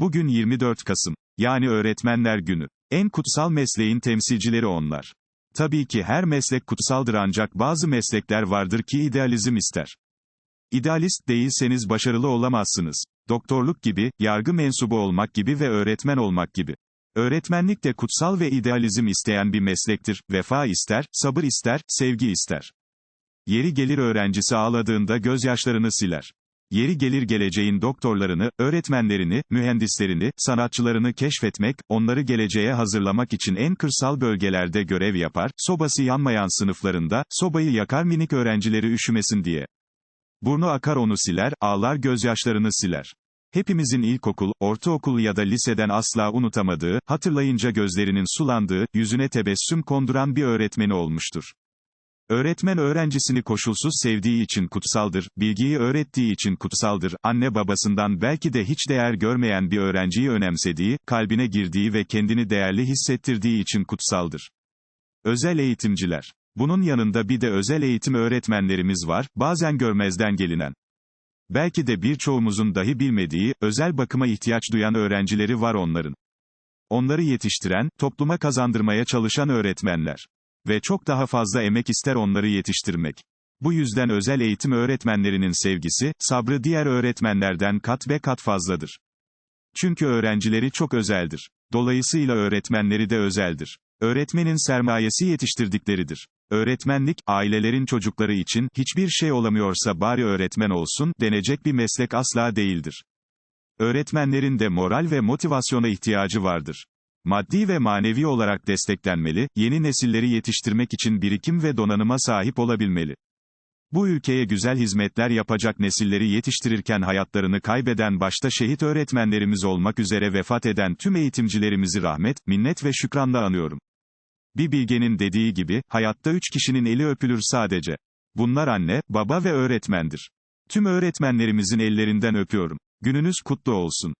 Bugün 24 Kasım. Yani Öğretmenler Günü. En kutsal mesleğin temsilcileri onlar. Tabii ki her meslek kutsaldır ancak bazı meslekler vardır ki idealizm ister. İdealist değilseniz başarılı olamazsınız. Doktorluk gibi, yargı mensubu olmak gibi ve öğretmen olmak gibi. Öğretmenlik de kutsal ve idealizm isteyen bir meslektir. Vefa ister, sabır ister, sevgi ister. Yeri gelir öğrencisi ağladığında gözyaşlarını siler. Yeri gelir geleceğin doktorlarını, öğretmenlerini, mühendislerini, sanatçılarını keşfetmek, onları geleceğe hazırlamak için en kırsal bölgelerde görev yapar, sobası yanmayan sınıflarında, sobayı yakar minik öğrencileri üşümesin diye. Burnu akar onu siler, ağlar gözyaşlarını siler. Hepimizin ilkokul, ortaokul ya da liseden asla unutamadığı, hatırlayınca gözlerinin sulandığı, yüzüne tebessüm konduran bir öğretmeni olmuştur. Öğretmen öğrencisini koşulsuz sevdiği için kutsaldır, bilgiyi öğrettiği için kutsaldır, anne babasından belki de hiç değer görmeyen bir öğrenciyi önemsediği, kalbine girdiği ve kendini değerli hissettirdiği için kutsaldır. Özel eğitimciler. Bunun yanında bir de özel eğitim öğretmenlerimiz var, bazen görmezden gelinen. Belki de birçoğumuzun dahi bilmediği, özel bakıma ihtiyaç duyan öğrencileri var onların. Onları yetiştiren, topluma kazandırmaya çalışan öğretmenler. Ve çok daha fazla emek ister onları yetiştirmek. Bu yüzden özel eğitim öğretmenlerinin sevgisi, sabrı diğer öğretmenlerden kat ve kat fazladır. Çünkü öğrencileri çok özeldir. Dolayısıyla öğretmenleri de özeldir. Öğretmenin sermayesi yetiştirdikleridir. Öğretmenlik, ailelerin çocukları için, hiçbir şey olamıyorsa bari öğretmen olsun, denecek bir meslek asla değildir. Öğretmenlerin de moral ve motivasyona ihtiyacı vardır. Maddi ve manevi olarak desteklenmeli, yeni nesilleri yetiştirmek için birikim ve donanıma sahip olabilmeli. Bu ülkeye güzel hizmetler yapacak nesilleri yetiştirirken hayatlarını kaybeden başta şehit öğretmenlerimiz olmak üzere vefat eden tüm eğitimcilerimizi rahmet, minnet ve şükranla anıyorum. Bir bilgenin dediği gibi, hayatta üç kişinin eli öpülür sadece. Bunlar anne, baba ve öğretmendir. Tüm öğretmenlerimizin ellerinden öpüyorum. Gününüz kutlu olsun.